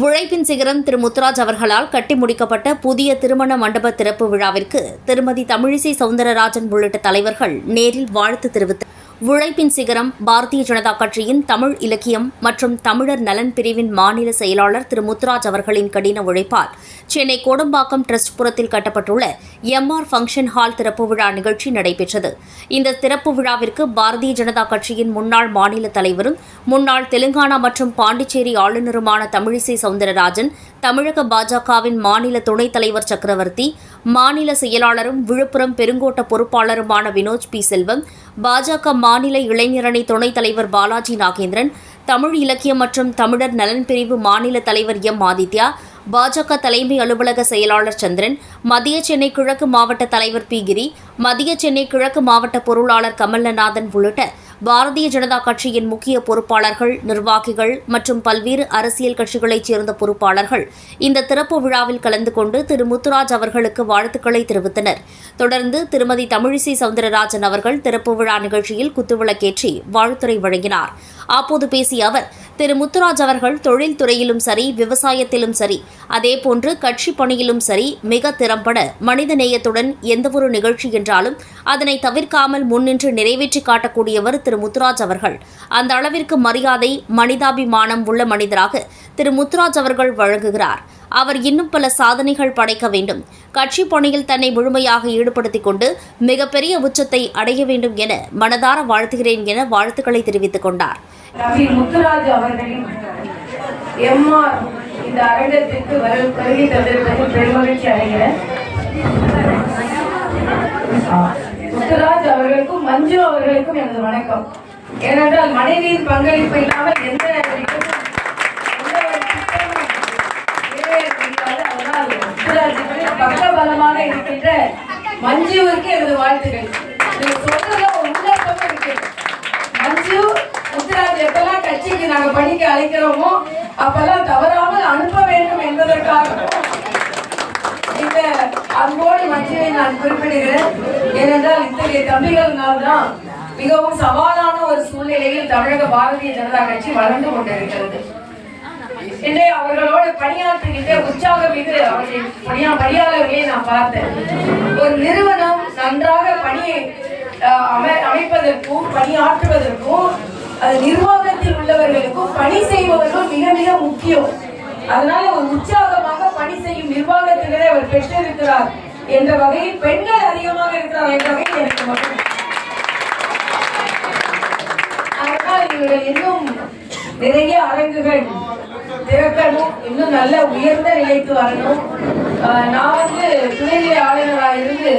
உழைப்பின் சிகரம் திரு முத்துராஜ் அவர்களால் கட்டி முடிக்கப்பட்ட புதிய திருமண மண்டப திறப்பு விழாவிற்கு திருமதி தமிழிசை சவுந்தரராஜன் உள்ளிட்ட தலைவர்கள் நேரில் வாழ்த்து தெரிவித்தனர் உழைப்பின் சிகரம் பாரதிய ஜனதா கட்சியின் தமிழ் இலக்கியம் மற்றும் தமிழர் நலன் பிரிவின் மாநில செயலாளர் திரு முத்துராஜ் அவர்களின் கடின உழைப்பால் சென்னை கோடம்பாக்கம் ட்ரஸ்ட் புறத்தில் கட்டப்பட்டுள்ள எம்ஆர் ஃபங்க்ஷன் ஹால் திறப்பு விழா நிகழ்ச்சி நடைபெற்றது. இந்த திறப்பு விழாவிற்கு பாரதிய ஜனதா கட்சியின் முன்னாள் மாநில தலைவரும் முன்னாள் தெலுங்கானா மற்றும் பாண்டிச்சேரி ஆளுநருமான தமிழிசை சவுந்தரராஜன் தமிழக பாஜகவின் மாநில துணைத் தலைவர் சக்கரவர்த்தி மாநில செயலாளரும் விழுப்புரம் பெருங்கோட்ட பொறுப்பாளருமான வினோஜ் பி. செல்வம் பாஜக மாநில இளைஞரணி துணைத் தலைவர் பாலாஜி நாகேந்திரன் தமிழ் இலக்கியம் மற்றும் தமிழர் நலன் பிரிவு மாநில தலைவர் எம். ஆதித்யா பாஜக தலைமை அலுவலக செயலாளர் சந்திரன் மத்திய சென்னை கிழக்கு மாவட்ட தலைவர் பி. கிரி மத்திய சென்னை கிழக்கு மாவட்ட பொருளாளர் கமல்லநாதன் உள்ளிட்ட பாரதிய ஜனதா கட்சியின் முக்கிய பொறுப்பாளர்கள் நிர்வாகிகள் மற்றும் பல்வேறு அரசியல் கட்சிகளைச் சேர்ந்த பொறுப்பாளர்கள் இந்த திறப்பு விழாவில் கலந்து கொண்டு திரு. முத்துராஜ் அவர்களுக்கு வாழ்த்துக்களை தெரிவித்தனர். தொடர்ந்து திருமதி தமிழிசை சவுந்தரராஜன் அவர்கள் திறப்பு விழா நிகழ்ச்சியில் குத்துவிளக்கேற்றி வாழ்த்துரை வழங்கினார். அப்போது பேசிய அவர் திரு முத்துராஜ் அவர்கள் தொழில்துறையிலும் சரி விவசாயத்திலும் சரி அதேபோன்று கட்சி பணியிலும் சரி மிக திறம்பட மனித நேயத்துடன் எந்தவொரு நிகழ்ச்சி என்றாலும் அதனை தவிர்க்காமல் முன்னின்று நிறைவேற்றி காட்டக்கூடியவர் திரு முத்துராஜ் அவர்கள். அந்த அளவிற்கு மரியாதை மனிதாபிமானம் உள்ள மனிதராக திரு முத்துராஜ் அவர்கள் வழங்குகிறார். அவர் இன்னும் பல சாதனைகள் படைக்க வேண்டும். கட்சி பணியில் தன்னை முழுமையாக ஈடுபடுத்திக் கொண்டு மிகப்பெரிய உச்சத்தை அடைய வேண்டும் என மனதார வாழ்த்துகிறேன் என வாழ்த்துக்களை தெரிவித்துக் கொண்டார். முத்துராஜ் அவர்களின் எம்ஆர் இந்த அரங்கத்திற்கு வருகை தந்திருப்பதில் பெருமகிழ்ச்சி அடைகிறேன். முத்துராஜ் அவர்களுக்கும் மஞ்சு அவர்களுக்கும் எனது வணக்கம். ஏனென்றால் மனைவியின் பங்களிப்பு இல்லாமல் எந்த ஒரு திட்டமும் நிறைவேற முடியாது. அதனால் பலமாக இருக்கின்ற மஞ்சுவிற்கு எனது வாழ்த்துக்கள். நீங்க சொல்றதுல ஒரு இருக்கு மஞ்சு முத்துராஜ் எப்பெல்லாம் கட்சிக்கு நாங்க படிக்க அழைக்கிறோமோ அப்பெல்லாம் தவறாமல் அனுப்ப வேண்டும் என்பதற்காக இந்த அன்போடு மஞ்சுவை நான் குறிப்பிடுகிறேன். ஏனென்றால் இத்தகைய தம்பிகள்னால்தான் மிகவும் சவாலான ஒரு சூழ்நிலையில் தமிழக பாரதிய ஜனதா கட்சி வளர்ந்து கொண்டிருக்கிறது. இன்றைய அவர்களோடு பணியாற்றுகின்ற உற்சாகம் இது பணியா பணியாளர்களே நான் பார்த்தேன். ஒரு நிறுவனம் நன்றாக பணியை அமை- அமைப்பதற்கும் பணியாற்றுவதற்கும் அது நிர்வாகத்தில் உள்ளவர்களுக்கும் பணி செய்பவர்கள் மிக மிக முக்கியம். அதனால ஒரு உற்சாகமாக பணி செய்யும் நிர்வாகத்தினரை அவர் பெற்றிருக்கிறார் என்ற வகையில் பெண்கள் அதிகமாக இருக்கிறார் என்ற வகையில் எனக்கு மகிழ்ச்சி. அதனால் இவர்கள் இன்னும் நிறைய அரங்குகள் திறக்கணும் இன்னும் நல்ல உயர்ந்த நிலைக்கு வரணும். நான் வந்து துணைநிலை ஆளுநராக இருந்து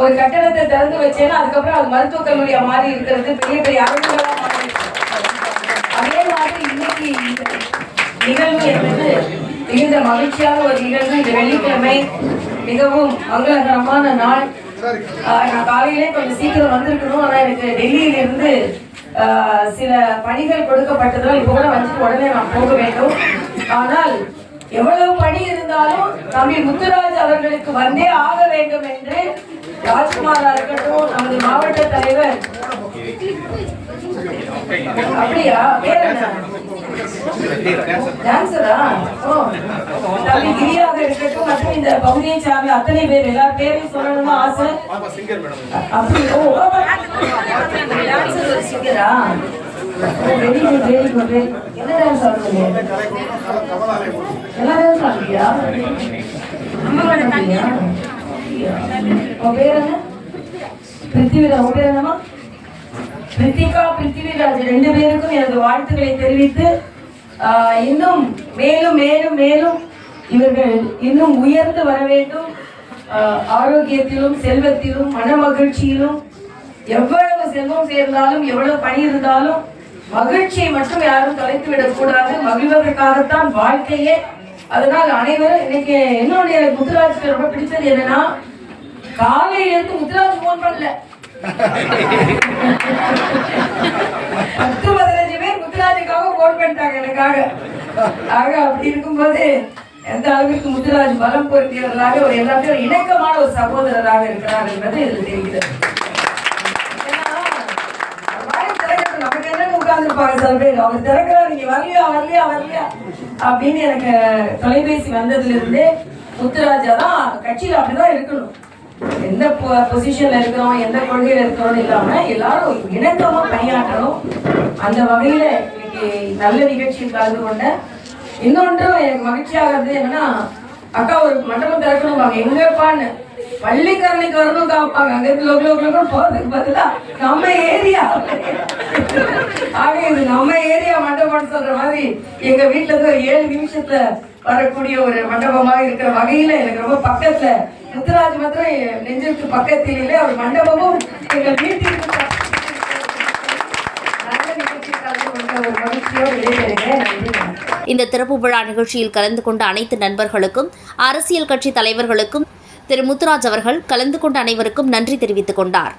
ஒரு கட்டணத்தை திறந்து வச்சேன்னா அதுக்கப்புறம் அது மருத்துவக் கல்லூரியா மாறி இருக்கிறது பெரிய பெரிய அரங்குகளா மாறி அதே மாதிரி இன்னைக்கு நிகழ்வு என்பது மிகுந்த மகிழ்ச்சியான ஒரு நிகழ்வு. இந்த வெள்ளிக்கிழமை மிகவும் மங்களகரமான நாள். நான் காலையிலே கொஞ்சம் சீக்கிரம் வந்திருக்கணும். ஆனால் எனக்கு டெல்லியிலிருந்து சில பணிகள் கொடுக்கப்பட்டதால் இப்போ கூட வந்துட்டு உடனே நான் போக வேண்டும். ஆனால் எவ்வளவு பணி இருந்தாலும் தம்பி முத்துராஜ் அவர்களுக்கு வந்தே ஆக வேண்டும் என்று ராஜ்குமாரா இருக்கட்டும் நமது மாவட்ட தலைவர். அப்படியா? டான்சரா தம்பி கிரியாக இருக்கட்டும் மற்றும் இந்த பகுதியை சார்ந்த அத்தனை பேர் எல்லார் பேரையும் சொல்லணும்னு ஆசை? அப்படி ஓ dancer very good very good என்ன எல்லா உன் பேர் என்ன? பிருத்திவிராஜ் உன் பேர் என்னமா பிரித்திகா பிருத்திவிராஜ். ரெண்டு பேருக்கும் எனது வாழ்த்துக்களை தெரிவித்து இன்னும் மேலும் மேலும் மேலும் இவர்கள் இன்னும் உயர்ந்து வர வேண்டும். ஆரோக்கியத்திலும் செல்வத்திலும் மன மகிழ்ச்சியிலும் எவ்வளவு செல்வம் சேர்ந்தாலும் எவ்வளவு பணி இருந்தாலும் மகிழ்ச்சியை மட்டும் யாரும் தொலைத்து விடக்கூடாது மகிழ்வதற்காகத்தான் வாழ்க்கையே. அதனால் அனைவரும் இன்னைக்கு என்னுடைய முத்துராஜுக்கு ரொம்ப பிடிச்சது என்னன்னா காலையில இருந்து முத்துராஜ் போன் பண்ணல. பத்து பதினஞ்சு பேர் முத்துராஜுக்காக போன் பண்ணிட்டாங்க எனக்காக. ஆக அப்படி இருக்கும்போது எந்த அளவிற்கு முத்துராஜ் பலம் பொருந்தியவர்களாக ஒரு எல்லாத்தையும் இணக்கமான ஒரு சகோதரராக இருக்கிறார் என்பது இதில் தெரிகிறது. உட்காந்துருப்பாங்க சில பேர். அவர் திறக்கிறார் நீங்க வரலையா வரலையா வரலையா? அப்படின்னு எனக்கு தொலைபேசி வந்ததுல இருந்தே முத்துராஜா தான் கட்சியில் அப்படிதான் இருக்கணும். எந்த பொசிஷன்ல இருக்கிறோம் எந்த கொள்கையில இருக்கிறோம் இல்லாம எல்லாரும் இணக்கமா பணியாற்றணும். அந்த வகையில இன்னைக்கு நல்ல நிகழ்ச்சியில் கலந்து கொண்ட இன்னொன்றும் எனக்கு மகிழ்ச்சியாகிறது என்னன்னா அக்கா ஒரு மண்டபம் எங்க இருப்பான்னு பள்ளிக்கரணைக்கு வரணும் காப்பாங்க அங்க இருந்து லோக லோக போறதுக்கு பதிலா நம்ம ஏரியா ஆக இது நம்ம ஏரியா மண்டபம் சொல்ற மாதிரி எங்க வீட்டுல இருந்து ஒரு ஏழு நிமிஷத்துல வரக்கூடிய ஒரு மண்டபமா இருக்கிற வகையில எனக்கு ரொம்ப பக்கத்துல முத்துராஜ் மாத்திரம் என் நெஞ்சுக்கு பக்கத்திலே அவர் மண்டபமும் எங்க வீட்டிற்கு நல்ல நிகழ்ச்சி கலந்து கொண்ட ஒரு மகிழ்ச்சியோடு விடைபெறுகிறேன். நன்றி. இந்த திறப்பு விழா நிகழ்ச்சியில் கலந்து கொண்ட அனைத்து நண்பர்களுக்கும் அரசியல் கட்சி தலைவர்களுக்கும் திரு முத்துராஜ் அவர்கள் கலந்து கொண்ட அனைவருக்கும் நன்றி தெரிவித்துக் கொண்டார்.